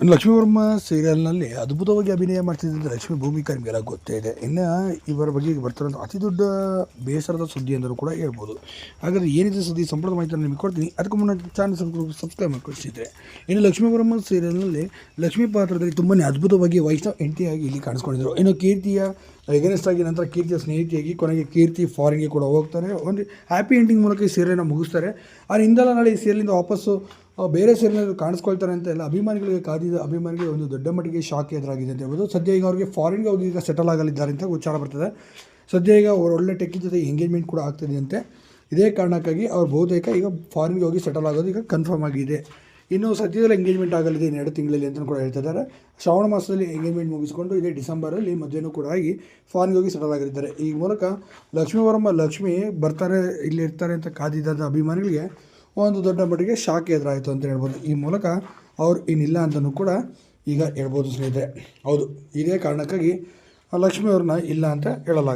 ಲಕ್ಷ್ಮೀವರ್ಮ ಸೀರಿಯಲ್ನಲ್ಲಿ ಅದ್ಭುತವಾಗಿ ಅಭಿನಯ ಮಾಡ್ತಿದ್ದಂಥ ಲಕ್ಷ್ಮೀ ಭೂಮಿಕಾ ನಿಮಗೆಲ್ಲ ಗೊತ್ತೇ ಇದೆ. ಇನ್ನು ಇವರ ಬಗ್ಗೆ ಬರ್ತಿರೋಂಥ ಅತಿ ದೊಡ್ಡ ಬೇಸರದ ಸುದ್ದಿ ಅಂದರೂ ಕೂಡ ಹೇಳ್ಬೋದು. ಹಾಗಾದರೆ ಏನಿದೆ ಸುದ್ದಿ ಸಂಪೂರ್ಣ ಮಾಹಿತಿಯನ್ನು ನಿಮಗೆ ಕೊಡ್ತೀನಿ. ಅದಕ್ಕೂ ಮುನ್ನ ಚಾನಲ್ ಸಬ್ಸ್ಕ್ರೈಬ್ ಮಾಡಿಕೊಳ್ಸಿದ್ರೆ ಇನ್ನು ಲಕ್ಷ್ಮೀವರ್ಮ ಸೀರಿಯಲ್ನಲ್ಲಿ ಲಕ್ಷ್ಮೀ ಪಾತ್ರದಲ್ಲಿ ತುಂಬಾ ಅದ್ಭುತವಾಗಿ ವೈಷ್ಣವ್ ಎಂಟಿಯಾಗಿ ಇಲ್ಲಿ ಕಾಣಿಸ್ಕೊಂಡಿದ್ರು. ಇನ್ನು ಕೀರ್ತಿಯ ಎಗನೆಸ್ಟ್ ಆಗಿ ನಂತರ ಕೀರ್ತಿಯ ಸ್ನೇಹಿತಿಯಾಗಿ ಕೊನೆಗೆ ಕೀರ್ತಿ ಫಾರಿನ್ಗೆ ಕೂಡ ಹೋಗ್ತಾರೆ. ಒಂದು ಹ್ಯಾಪಿ ಎಂಡಿಂಗ್ ಮೂಲಕ ಈ ಸೀರೆಯನ್ನು ಮುಗಿಸ್ತಾರೆ. ಇಂದಲ್ಲ ನಾಳೆ ಈ ಸೀರಿಯಲಿಂದ ವಾಪಸ್ಸು ಆ, ಬೇರೆ ಸೀರಿಯಲ್ ಕಾಣಿಸ್ಕೊಳ್ತಾರೆ ಅಂತ ಎಲ್ಲ ಅಭಿಮಾನಿಗಳಿಗೆ ಕಾದಿದ ಅಭಿಮಾನಿಗಳಿಗೆ ಒಂದು ದೊಡ್ಡ ಮಟ್ಟಿಗೆ ಶಾಕ್ ಎದುರಾಗಿದೆ ಅಂತ ಹೇಳ್ಬೋದು. ಸದ್ಯ ಈಗ ಅವ್ರಿಗೆ ಫಾರಿನ್ಗೆ ಹೋಗಿ ಈಗ ಸೆಟಲ್ ಆಗಲಿದ್ದಾರೆ ಅಂತ ವಿಚಾರ ಬರ್ತದೆ. ಸದ್ಯ ಈಗ ಅವ್ರು ಒಳ್ಳೆ ಟೆಕ್ಕಿನ ಜೊತೆ ಎಂಗೇಜ್ಮೆಂಟ್ ಕೂಡ ಆಗ್ತಿದೆ ಅಂತೆ. ಇದೇ ಕಾರಣಕ್ಕಾಗಿ ಅವ್ರು ಬಹುತೇಕ ಈಗ ಫಾರಿನ್ಗೆ ಹೋಗಿ ಸೆಟಲ್ ಆಗೋದು ಈಗ ಕನ್ಫರ್ಮ್ ಆಗಿದೆ. ಇನ್ನು ಸದ್ಯದಲ್ಲಿ ಎಂಗೇಜ್ಮೆಂಟ್ ಆಗಲಿದೆ ಎರಡು ತಿಂಗಳಲ್ಲಿ ಅಂತ ಕೂಡ ಹೇಳ್ತಿದ್ದಾರೆ ಶ್ರಾವಣ ಮಾಸದಲ್ಲಿ ಎಂಗೇಜ್ಮೆಂಟ್ ಮುಗಿಸ್ಕೊಂಡು ಇದೇ ಡಿಸೆಂಬರಲ್ಲಿ ಮದುವೆನೂ ಕೂಡ ಆಗಿ ಫಾರಿನ್ಗೆ ಹೋಗಿ ಸೆಟಲ್ ಆಗಿರ್ತಾರೆ ಈ ಮೂಲಕ ಲಕ್ಷ್ಮೀವರಮ್ಮ ಲಕ್ಷ್ಮಿ ಬರ್ತಾರೆ ಇಲ್ಲಿ ಇರ್ತಾರೆ ಅಂತ ಕಾದಿದ್ದಾದ ಅಭಿಮಾನಿಗಳಿಗೆ ಒಂದು ದೊಡ್ಡ ಮಟ್ಟಿಗೆ ಶಾಕ್ ಎದುರಾಯಿತು ಅಂತ ಹೇಳ್ಬೋದು. ಈ ಮೂಲಕ ಅವ್ರು ಇನ್ನಿಲ್ಲ ಅಂತಲೂ ಕೂಡ ಈಗ ಹೇಳ್ಬೋದು ಸ್ನೇಹಿತರೆ. ಹೌದು, ಇದೇ ಕಾರಣಕ್ಕಾಗಿ ಲಕ್ಷ್ಮಿ ಅವ್ರನ್ನ ಇಲ್ಲ ಅಂತ ಹೇಳಲಾಗುತ್ತೆ